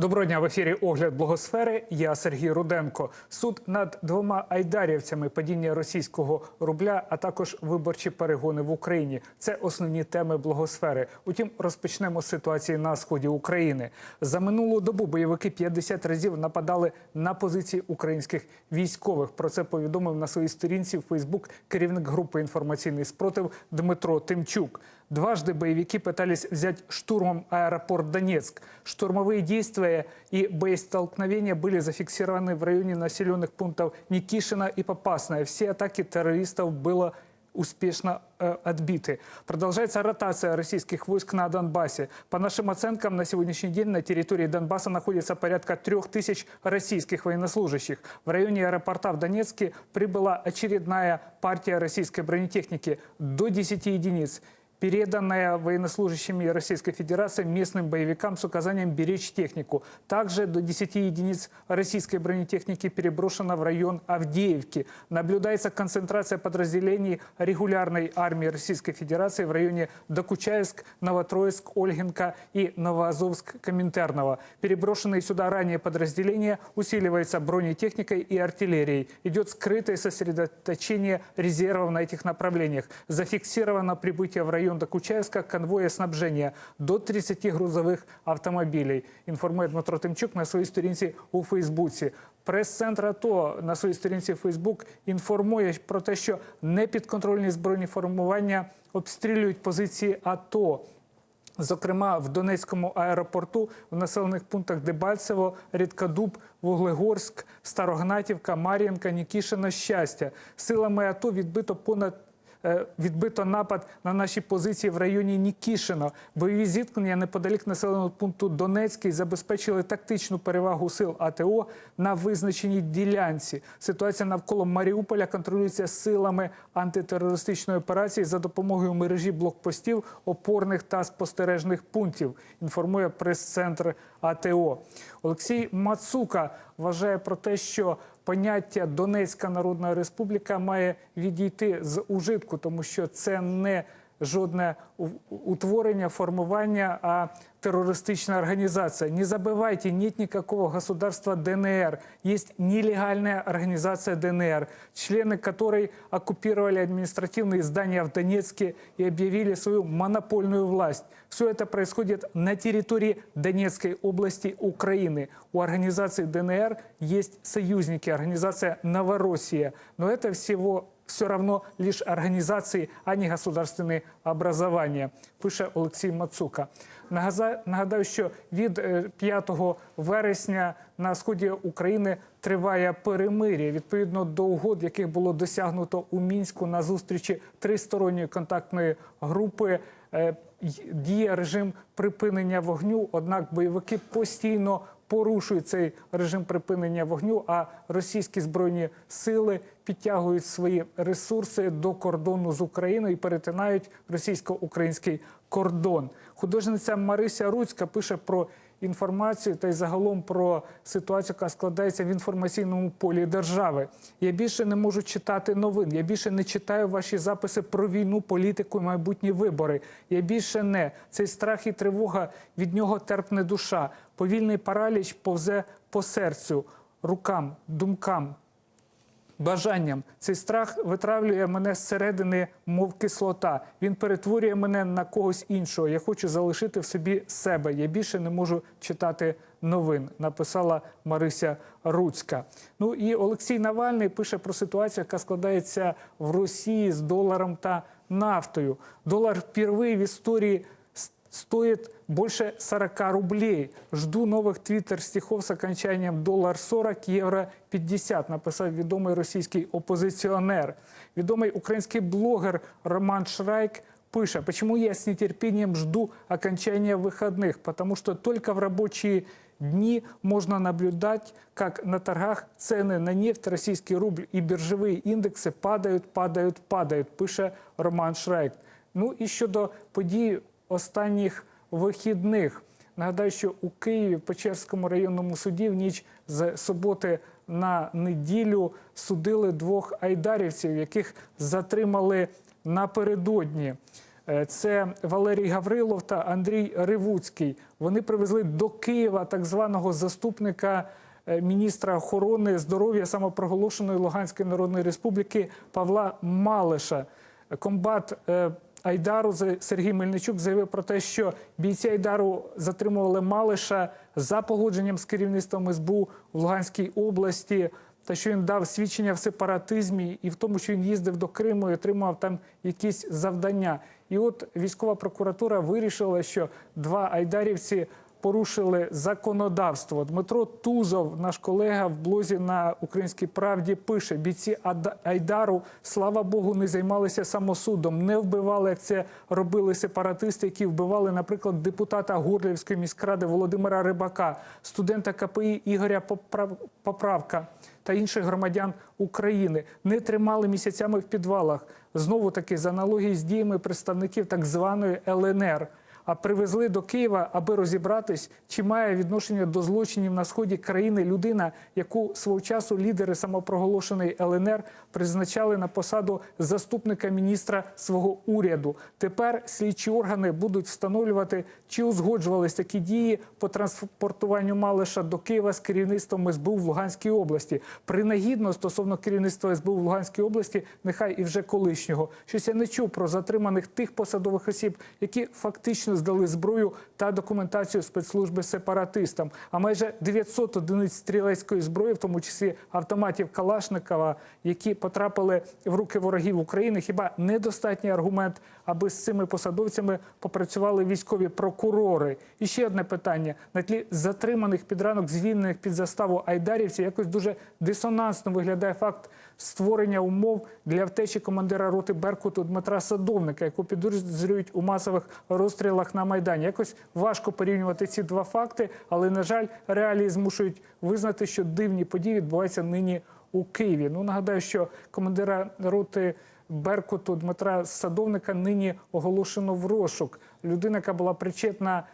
Доброго дня в ефірі Огляд Благосфери. Я Сергій Руденко. Суд над двома айдарівцями падіння російського рубля, а також виборчі перегони в Україні. Це основні теми благосфери. Утім, розпочнемо з ситуації на сході України. За минулу добу бойовики 50 разів нападали на позиції українських військових. Про це повідомив на своїй сторінці в Фейсбук керівник групи інформаційний спротив Дмитро Тимчук. Дважды боевики пытались взять штурмом аэропорт Донецк. Штурмовые действия и боестолкновения были зафиксированы в районе населенных пунктов Никишина и Попасная. Все атаки террористов было успешно э, отбиты. Продолжается ротация российских войск на Донбассе. По нашим оценкам, на сегодняшний день на территории Донбасса находится порядка трех тысяч российских военнослужащих. В районе аэропорта в Донецке прибыла очередная партия российской бронетехники до 10 единиц переданная военнослужащими Российской Федерации местным боевикам с указанием беречь технику. Также до 10 единиц российской бронетехники переброшено в район Авдеевки. Наблюдается концентрация подразделений регулярной армии Российской Федерации в районе Докучаевск, Новотроицк, Ольгинка и Новоазовск Коминтерного. Переброшенные сюда ранее подразделения усиливаются бронетехникой и артиллерией. Идет скрытое сосредоточение резервов на этих направлениях. Зафиксировано прибытие в район Докучаевска конвоя снабжения до 30 грузових автомобілей. Інформує Дмитро Тимчук на своїй сторінці у Фейсбуці. Прес-центр АТО на своїй сторінці Фейсбук інформує про те, що непідконтрольні збройні формування обстрілюють позиції АТО. Зокрема, в Донецькому аеропорту в населених пунктах Дебальцево, Рідкадуб, Вуглегорськ, Старогнатівка, Мар'їнка, Нікішина, Щастя. Силами АТО відбито понад відбито напад на наші позиції в районі Нікішино. Бойові зіткнення неподалік населеного пункту Донецький забезпечили тактичну перевагу сил АТО на визначеній ділянці. Ситуація навколо Маріуполя контролюється силами антитерористичної операції за допомогою мережі блокпостів, опорних та спостережних пунктів. Інформує прес-центр АТО. Олексій Мацука вважає про те, що поняття Донецька Народна Республіка має відійти з ужитку, тому що це не жодне у- утворення, формування, а террористичная организация. Не забывайте, нет никакого государства ДНР. Есть нелегальная организация ДНР, члены которой оккупировали административные здания в Донецке и объявили свою монопольную власть. Все это происходит на территории Донецкой области Украины. У организации ДНР есть союзники, организация Новороссия. Но это всего все равно лишь организации, а не государственные образования, пише Олексій Мацука. Нагадаю, що від е, 5 вересня на сході України триває перемир'я відповідно до угод, яких було досягнуто у мінську на зустрічі тристоронньої контактної групи. е, Діє режим припинення вогню однак бойовики постійно порушують цей режим припинення вогню, а російські збройні сили підтягують свої ресурси до кордону з Україною і перетинають російсько-український кордон. Художниця Марися Руцька пише про інформацію та й загалом про ситуацію, яка складається в інформаційному полі держави. Я більше не можу читати новин. Я більше не читаю ваші записи про війну, політику і майбутні вибори. Я більше не цей страх і тривога від нього терпне душа. Повільний параліч повзе по серцю, рукам, думкам, бажанням. Цей страх витравлює мене зсередини, мов кислота. Він перетворює мене на когось іншого. Я хочу залишити в собі себе. Я більше не можу читати новин. Написала Марися Руцька. Ну і Олексій Навальний пише про ситуацію, яка складається в Росії з доларом та нафтою. Долар впервые в історії с- стоит больше 40 рублей. Жду новых твиттер-стихов с окончанием доллар 40, евро 50, написав відомий російський опозиціонер. Відомий український блогер Роман Шрайк пише, почему я с нетерпением жду окончания выходных, потому что только в рабочие дни можно наблюдать, как на торгах цены на нефть, российский рубль и биржевые индексы падают, падают, падают, пише Роман Шрайк. Ну і щодо подій останніх вихідних. Нагадаю, що у Києві в Печерському районному суді в ніч з суботи на неділю судили двох айдарівців, яких затримали напередодні. Е, Це Валерій Гаврилов та Андрій Ривуцький. Вони привезли до Києва так званого заступника е, міністра охорони здоров'я самопроголошеної Луганської Народної Республіки Павла Малиша. Комбат е, Айдару Сергій Мельничук заявив про те, що бійці Айдару затримували Малиша за погодженням з керівництвом СБУ в Луганській області, та що він дав свідчення в сепаратизмі і в тому, що він їздив до Криму і отримав там якісь завдання. І от військова прокуратура вирішила, що два айдарівці порушили законодавство. Дмитро Тузов, наш колега в блозі на Українській правді, пише: бійці Айдару, слава Богу, не займалися самосудом, не вбивали, як це робили сепаратисти, які вбивали, наприклад, депутата Горлівської міськради Володимира Рибака, студента КПІ Ігоря Поправка та інших громадян України. Не тримали місяцями в підвалах. Знову таки з аналогії з діями представників так званої ЛНР а привезли до Києва, аби розібратись, чи має відношення до злочинів на сході країни людина, яку свого часу лідери самопроголошеної ЛНР призначали на посаду заступника міністра свого уряду. Тепер слідчі органи будуть встановлювати, чи узгоджувались такі дії по транспортуванню Малиша до Києва з керівництвом СБУ в Луганській області. Принагідно стосовно керівництва СБУ в Луганській області, нехай і вже колишнього. Щось я не чув про затриманих тих посадових осіб, які фактично здали зброю та документацію спецслужби сепаратистам. А майже 900 одиниць стрілецької зброї, в тому числі автоматів Калашникова, які потрапили в руки ворогів України. Хіба недостатній аргумент, аби з цими посадовцями попрацювали військові прокурори? І ще одне питання: на тлі затриманих під ранок, звільнених під заставу айдарівців, якось дуже дисонансно виглядає факт створення умов для втечі командира роти Беркуту Дмитра Садовника, яку підозрюють у масових розстрілах на Майдані. Якось важко порівнювати ці два факти, але, на жаль, реалії змушують визнати, що дивні події відбуваються нині у Києві. Ну, нагадаю, що командира роти Беркуту Дмитра Садовника нині оголошено в розшук. Людина, яка була причетна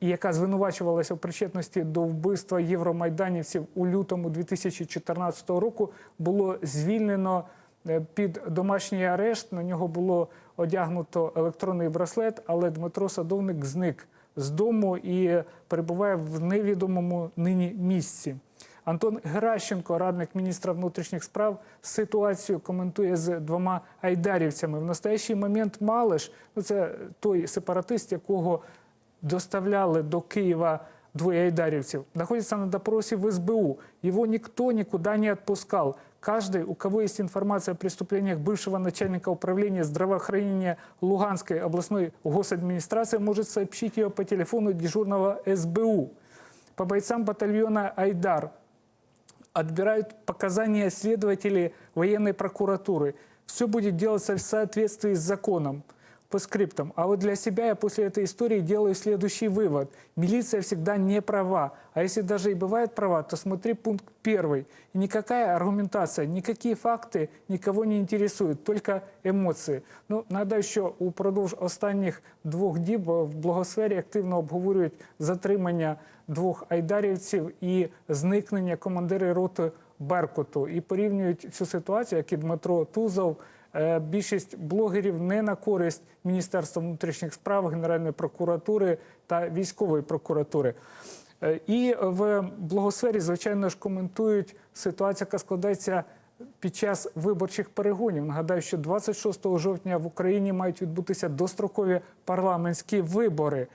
і яка звинувачувалася в причетності до вбивства євромайданівців у лютому 2014 року, було звільнено під домашній арешт. На нього було одягнуто електронний браслет, але Дмитро Садовник зник з дому і перебуває в невідомому нині місці. Антон Геращенко, радник міністра внутрішніх справ, ситуацію коментує з двома айдарівцями. В настоящий момент Малиш, ну це той сепаратист, якого доставляли до Киева двое айдаревцев, находится на допросе в СБУ. Его никто никуда не отпускал. Каждый, у кого есть информация о преступлениях бывшего начальника управления здравоохранения Луганской областной госадминистрации, может сообщить ее по телефону дежурного СБУ. По бойцам батальона «Айдар» отбирают показания следователей военной прокуратуры. Все будет делаться в соответствии с законом по скриптам. А вот для себя я после этой истории делаю следующий вывод. Милиция всегда не права. А если даже и бывает права, то смотри пункт первый. И никакая аргументация, никакие факти никого не интересуют, только емоції. Ну, нагадаю, що упродовж останніх двох діб в благосфері активно обговорюють затримання двох айдарівців і зникнення командира роти Беркуту. І порівнюють цю ситуацію, як і Дмитро Тузов, Е, Більшість блогерів не на користь Міністерства внутрішніх справ, Генеральної прокуратури та військової прокуратури. Е, І в благосфері, звичайно ж, коментують ситуацію, яка складається під час виборчих перегонів. Нагадаю, що 26 жовтня в Україні мають відбутися дострокові парламентські вибори.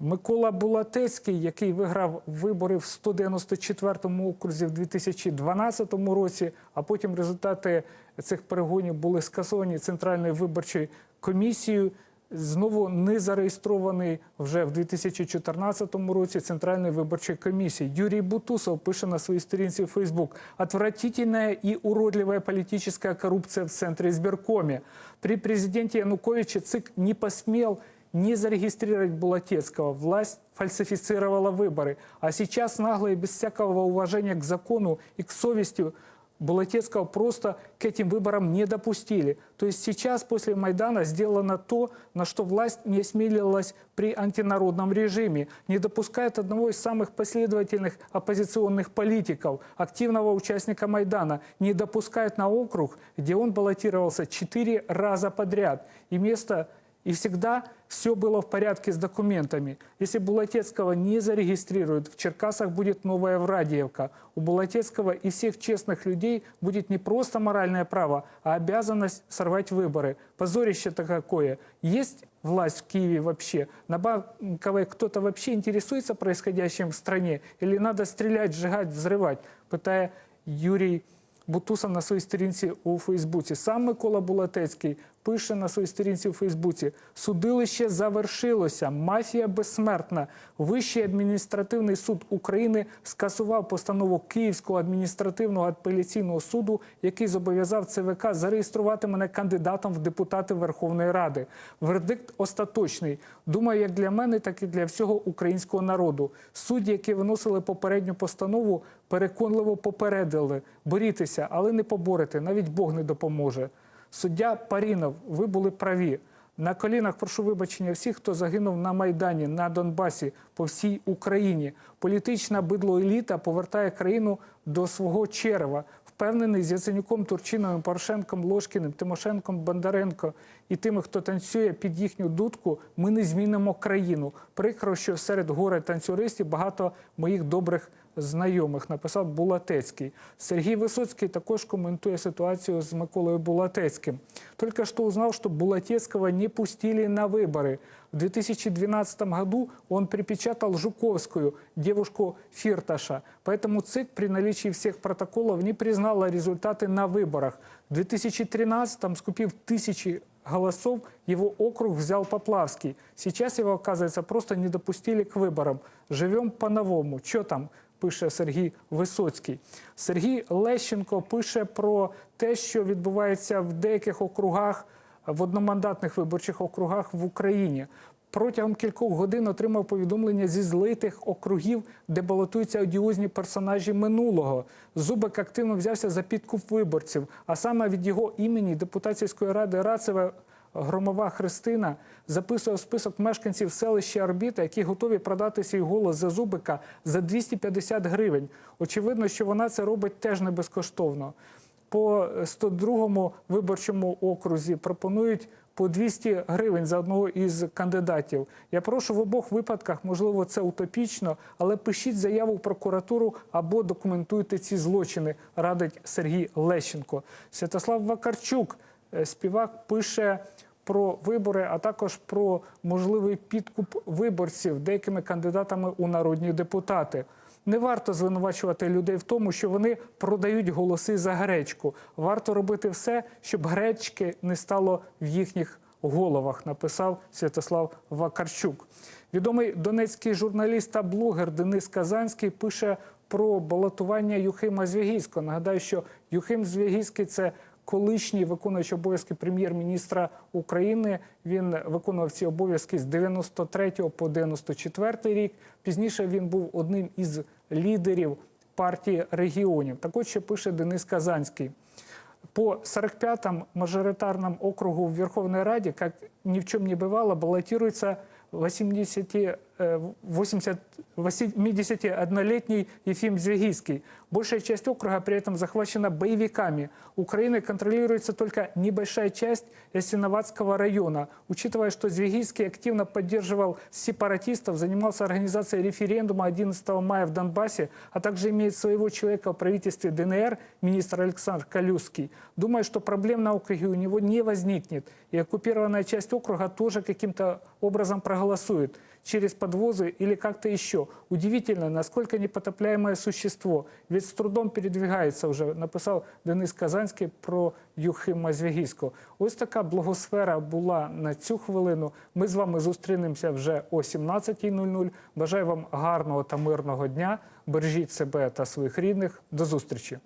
Микола Булатецький, який виграв вибори в 194-му окрузі в 2012 році, а потім результати цих перегонів були скасовані Центральною виборчою комісією. Знову не зареєстрований вже в 2014 році Центральною виборчою комісією. Юрій Бутусов пише на своїй сторінці в Facebook. «Отвратительная и уродливая политическая коррупция в Центре избиркоме. При президенте Януковиче ЦИК не посмел не зарегистрировать Булатецкого. Власть фальсифицировала выборы. А сейчас нагло и без всякого уважения к закону и к совести Булатецкого просто к этим выборам не допустили. То есть сейчас после Майдана сделано то, на что власть не осмелилась при антинародном режиме. Не допускает одного из самых последовательных оппозиционных политиков, активного участника Майдана. Не допускает на округ, где он баллотировался четыре раза подряд. И место И всегда все было в порядке с документами. Если Булатецкого не зарегистрируют, в Черкасах будет новая Врадиевка. У Булатецкого и всех честных людей будет не просто моральное право, а обязанность сорвать выборы. Позорище-то какое. Есть власть в Киеве вообще? На Банковой кто-то вообще интересуется происходящим в стране? Или надо стрелять, сжигать, взрывать? Пытая Юрій Бутусов на своїй сторінці у Фейсбуці. Сам Микола Булатецький пише на своїй сторінці у Фейсбуці: судилище завершилося. Мафія безсмертна. Вищий адміністративний суд України скасував постанову Київського адміністративного апеляційного суду, який зобов'язав ЦВК зареєструвати мене кандидатом в депутати Верховної Ради. Вердикт остаточний. Думаю, як для мене, так і для всього українського народу. Судді, які виносили попередню постанову, переконливо попередили борітеся, але не поборете. Навіть Бог не допоможе. Суддя Парінов, ви були праві. На колінах прошу вибачення всіх, хто загинув на Майдані, на Донбасі, по всій Україні. Політична бидло еліта повертає країну до свого черева. Впевнений з Яценюком, Турчиновим, Порошенком, Ложкіним, Тимошенком, Бондаренко і тими, хто танцює під їхню дудку, ми не змінимо країну. Прикро, що серед горе танцюристів багато моїх добрих знайомих, написав Булатецький. Сергій Висоцький також коментує ситуацию с Миколой Булатецким. Только что узнал, что Булатецкого не пустили на выборы. В 2012 году он припечатал Жуковскую, девушку Фирташа. Поэтому ЦИК при наличии всех протоколов не признала результаты на выборах. В 2013 скупив тысячи голосов, его округ взял Поплавский. Сейчас его, оказывается, просто не допустили к выборам. Живем по-новому. Что там? Пише Сергій Висоцький. Сергій Лещенко пише про те, що відбувається в деяких округах, в одномандатних виборчих округах в Україні. Протягом кількох годин отримав повідомлення зі злитих округів, де балотуються одіозні персонажі минулого. Зубик активно взявся за підкуп виборців, а саме від його імені депутатської ради Рацева Громова Христина записує список мешканців селища Орбіта, які готові продати свій голос за Зубика за 250 гривень. Очевидно, що вона це робить теж не безкоштовно. По 102-му виборчому окрузі пропонують по 200 гривень за одного із кандидатів. Я прошу в обох випадках, можливо, це утопічно, але пишіть заяву в прокуратуру або документуйте ці злочини, радить Сергій Лещенко. Святослав Вакарчук, е, співак, пише про вибори, а також про можливий підкуп виборців деякими кандидатами у народні депутати. Не варто звинувачувати людей в тому, що вони продають голоси за гречку. Варто робити все, щоб гречки не стало в їхніх головах, написав Святослав Вакарчук. Відомий донецький журналіст та блогер Денис Казанський пише про балотування Юхима Звягільського. Нагадаю, що Юхим Звягільський – це колишній виконуючий обов'язки прем'єр-міністра України. Він виконував ці обов'язки з 93 по 94 рік. Пізніше він був одним із лідерів партії регіонів. Так от ще пише Денис Казанський. По 45-м мажоритарном округу в Верховной Раде, как ни в чем не бывало, баллотируется 80, э, 80, 81-летний Ефим Звягийский. Большая часть округа при этом захвачена боевиками. Украиной контролируется только небольшая часть Ясиноватского района. Учитывая, что Звягийский активно поддерживал сепаратистов, занимался организацией референдума 11 мая в Донбассе, а также имеет своего человека в правительстве ДНР, министр Александр Калюский, думаю, что проблем на округе у него не возникнет. И оккупированная часть округа тоже каким-то образом проголосует через подвозы или как-то еще. Удивительно, насколько непотопляемое существо. Ведь с трудом передвигается вже, написав Денис Казанський про Юхима Звягільського. Ось така благосфера була на цю хвилину. Ми з вами зустрінемося вже о 17.00. Бажаю вам гарного та мирного дня. Бережіть себе та своїх рідних. До зустрічі.